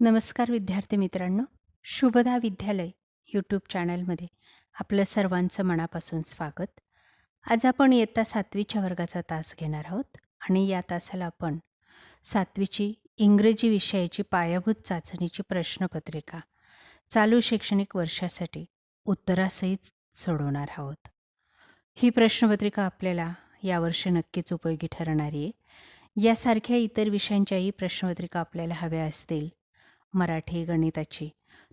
नमस्कार विद्यार्थी मित्रांनो. शुभदा विद्यालय यूट्यूब चॅनलमध्ये आपलं सर्वांचं मनापासून स्वागत. आज आपण इयत्ता सातवीच्या वर्गाचा तास घेणार आहोत आणि या तासाला आपण सातवीची इंग्रजी विषयाची पायाभूत चाचणीची प्रश्नपत्रिका चालू शैक्षणिक वर्षासाठी उत्तरासहित सोडवणार आहोत. ही प्रश्नपत्रिका आपल्याला यावर्षी नक्कीच उपयोगी ठरणारी आहे. यासारख्या इतर विषयांच्याही प्रश्नपत्रिका आपल्याला हव्या असतील मराठी गणिताची.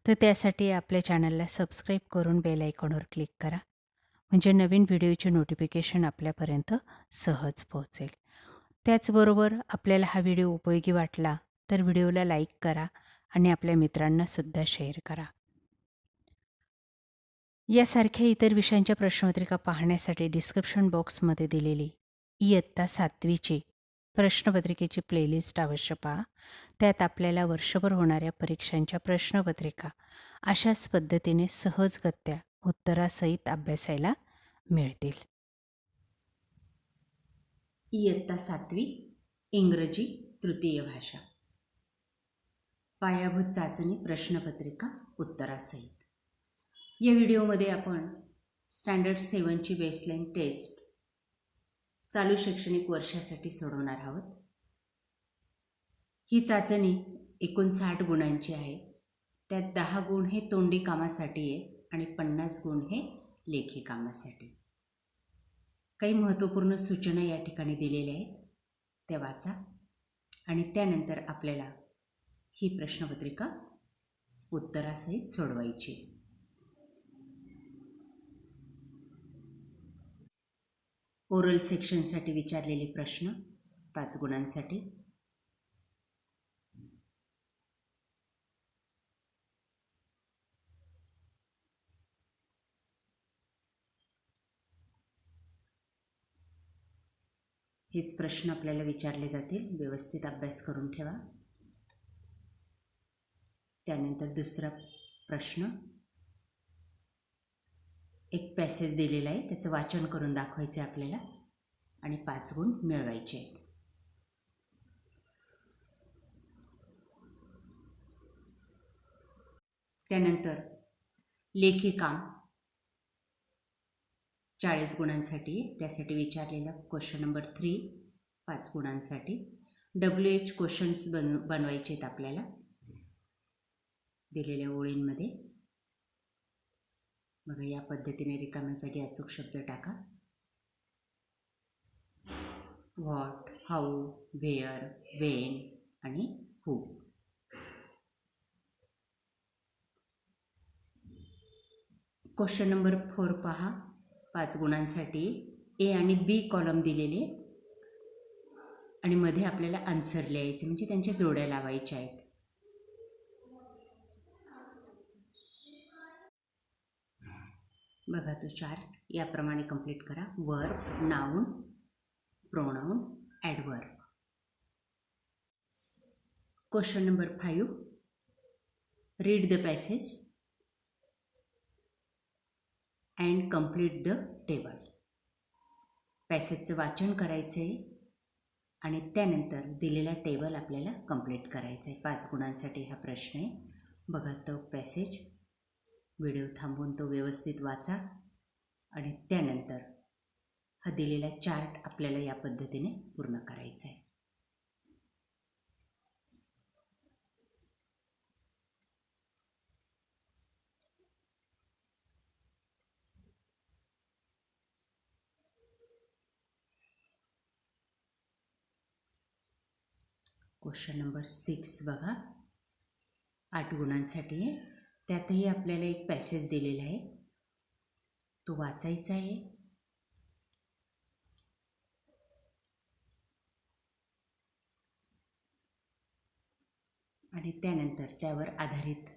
तर त्यासाठी आपल्या चॅनलला सबस्क्राईब करून बेल आयकॉनवर क्लिक करा. म्हणजे नवीन व्हिडिओचे नोटिफिकेशन आपल्यापर्यंत सहज पोहोचेल. त्याचबरोबर आपल्याला हा व्हिडिओ उपयोगी वाटला तर व्हिडिओला लाईक करा आणि आपल्या मित्रांनासुद्धा शेअर करा. यासारख्या इतर विषयांच्या प्रश्नपत्रिका पाहण्यासाठी डिस्क्रिप्शन बॉक्समध्ये दिलेली इयत्ता सातवीची प्रश्नपत्रिकेची प्लेलिस्ट अवश्य पहा. त्यात आपल्याला वर्षभर होणाऱ्या परीक्षांच्या प्रश्नपत्रिका अशाच पद्धतीने सहजगत्या उत्तरासहित अभ्यासायला मिळतील. इयत्ता सातवी इंग्रजी तृतीय भाषा. पायाभूत चाचणी प्रश्नपत्रिका उत्तरासहित. या व्हिडिओमध्ये आपण स्टँडर्ड सेवनची बेसलाईन टेस्ट चालू शैक्षणिक वर्षासाठी सोडवणार आहोत. ही चाचणी एकूण साठ गुणांची आहे. त्यात दहा गुण हे तोंडी कामासाठी आहे आणि पन्नास गुण हे लेखी कामासाठी. काही महत्त्वपूर्ण सूचना या ठिकाणी दिलेल्या आहेत. त्या वाचा आणि त्यानंतर आपल्याला ही प्रश्नपत्रिका उत्तरासहित सोडवायची ओरल सेक्शनसाठी विचारलेले प्रश्न पाच गुणांसाठी. हेच प्रश्न आपल्याला विचारले जातील. व्यवस्थित अभ्यास करून ठेवा. त्यानंतर दुसरा प्रश्न. एक पॅसेज दिलेला आहे. त्याचं वाचन करून दाखवायचं आहे आपल्याला. आणि पाच गुण मिळवायचे आहेत. त्यानंतर लेखी काम चाळीस गुणांसाठी त्यासाठी विचारलेला क्वेश्चन नंबर थ्री पाच गुणांसाठी. डब्ल्यू एच क्वेश्चन्स बन बनवायचे आहेत आपल्याला. दिलेल्या ओळींमध्ये. बघा या पद्धतीने रिकाम्या जागी अचूक शब्द टाका. व्हॉट हाऊ व्हेअर वेन आणि हू क्वेश्चन नंबर फोर पहा. पाच गुणांसाठी ए आणि बी कॉलम दिलेले आहेत. आणि मध्ये आपल्याला आन्सर लिहायचे म्हणजे त्यांच्या जोड्या लावायच्या आहेत. बघा तो चार याप्रमाणे कंप्लीट करा. वर noun pronoun adverb question number five read the passage and complete the table पॅसेजचं वाचन करायचं आहे आणि त्यानंतर दिलेला टेबल आपल्याला कंप्लीट करायचं आहे पाच गुणांसाठी हा प्रश्न आहे. बघा तो पॅसेज व्हिडिओ थांबवून तो व्यवस्थित वाचा आणि त्यानंतर हा दिलेला चार्ट आपल्याला या पद्धतीने पूर्ण करायचा आहे. क्वेश्चन नंबर सिक्स बघा. आठ गुणांसाठी आहे त्यातही आपल्याला एक पॅसेज दिलेला आहे. तो वाचायचा आहे. आणि त्यानंतर त्यावर आधारित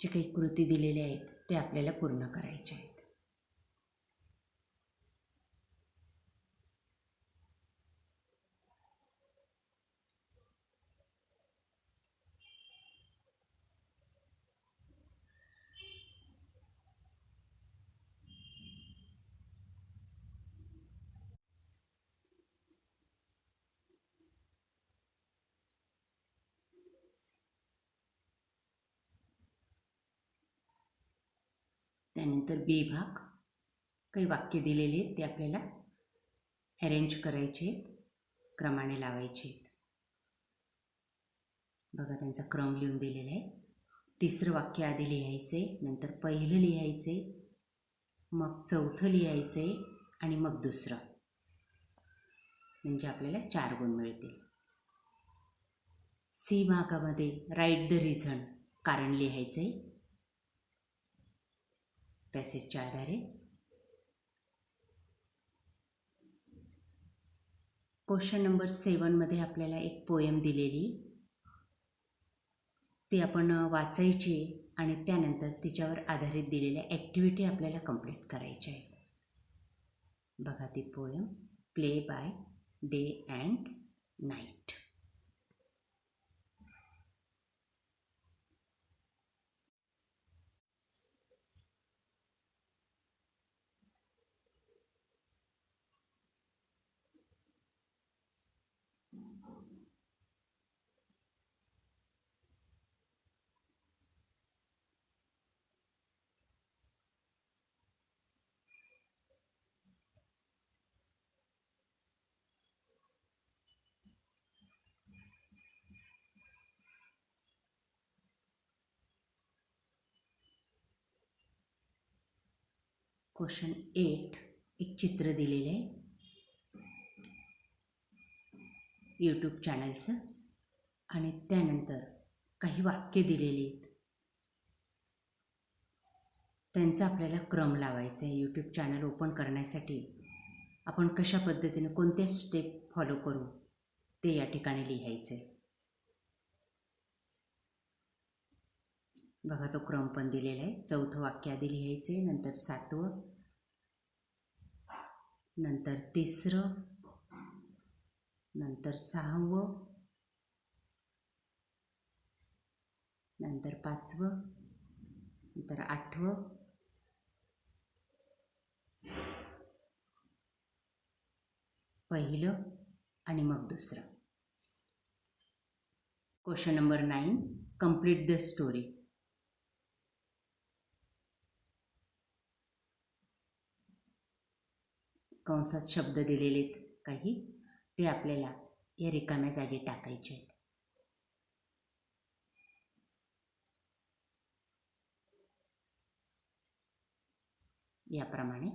जे काही कृती दिलेल्या आहेत ते आपल्याला पूर्ण करायचे आहे त्यानंतर बी भाग. काही वाक्य दिलेले आहेत ते आपल्याला अरेंज करायचे आहेत क्रमाने लावायचे आहेत. बघा त्यांचा क्रम लिहून दिलेला आहे. तिसरं वाक्य आधी लिहायचे नंतर पहिलं लिहायचे मग चौथं लिहायचे आणि मग दुसरं. म्हणजे आपल्याला चार गुण मिळतील. सी भागामध्ये राईट द रिझन कारण लिहायचं आहे पॅसेजच्या आधारे क्वेश्चन नंबर सेवनमध्ये आपल्याला एक पोयम दिलेली. ती आपण वाचायची आणि त्यानंतर तिच्यावर आधारित दिलेल्या ॲक्टिव्हिटी आपल्याला कंप्लीट करायच्या आहेत. बघा ती poem play by day and night question eight एक चित्र दिलेलं आहे. यूट्यूब चॅनलचं आणि त्यानंतर काही वाक्य दिलेली आहेत. त्यांचा आपल्याला क्रम लावायचा आहे. यूट्यूब चॅनल ओपन करण्यासाठी आपण कशा पद्धतीने कोणत्या स्टेप फॉलो करू ते या ठिकाणी लिहायचं आहे बघा तो क्रम पण दिलेला आहे. चौथं वाक्य आधी लिहायचे नंतर सातवं. नंतर तिसरं नंतर सहावं नंतर पाचवं नंतर आठवं पहिलं आणि मग दुसरं. Question number nine complete the story. कंसात शब्द दिलेले आहेत काही ते आपल्याला या रिकाम्या जागी टाकायचे आहेत. याप्रमाणे.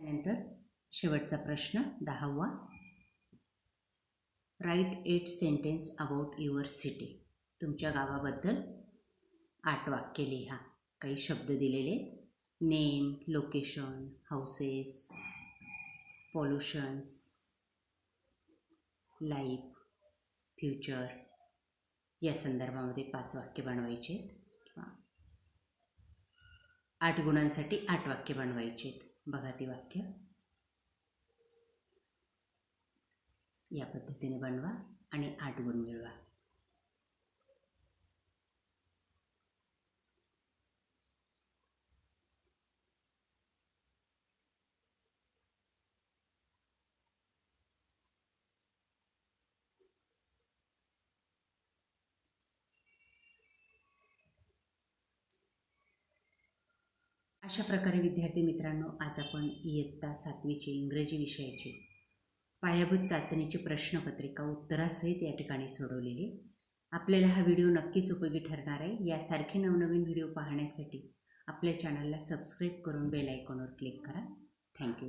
त्यानंतर शेवटचा प्रश्न दहावा. Write eight sentence about your city तुमच्या गावाबद्दल आठ वाक्य लिहा काही शब्द दिलेले आहेत. Name location houses pollutions life future या संदर्भामध्ये पाच वाक्य बनवायचे आहेत. किंवा आठ गुणांसाठी आठ वाक्य बनवायचे आहेत. बघा ती वाक्य. या पद्धतीने बनवा आणि आठ गुण मिळवा. अशा प्रकारे विद्यार्थी मित्रांनो आज आपण इयत्ता सातवीचे इंग्रजी विषयाचे पायाभूत चाचणीची प्रश्नपत्रिका उत्तरासहित या ठिकाणी सोडवलेली आपल्याला हा व्हिडिओ नक्कीच उपयोगी ठरणार आहे. यासारखे नवनवीन व्हिडिओ पाहण्यासाठी आपल्या चॅनलला सबस्क्राईब करून बेल आयकॉनवर क्लिक करा. थँक्यू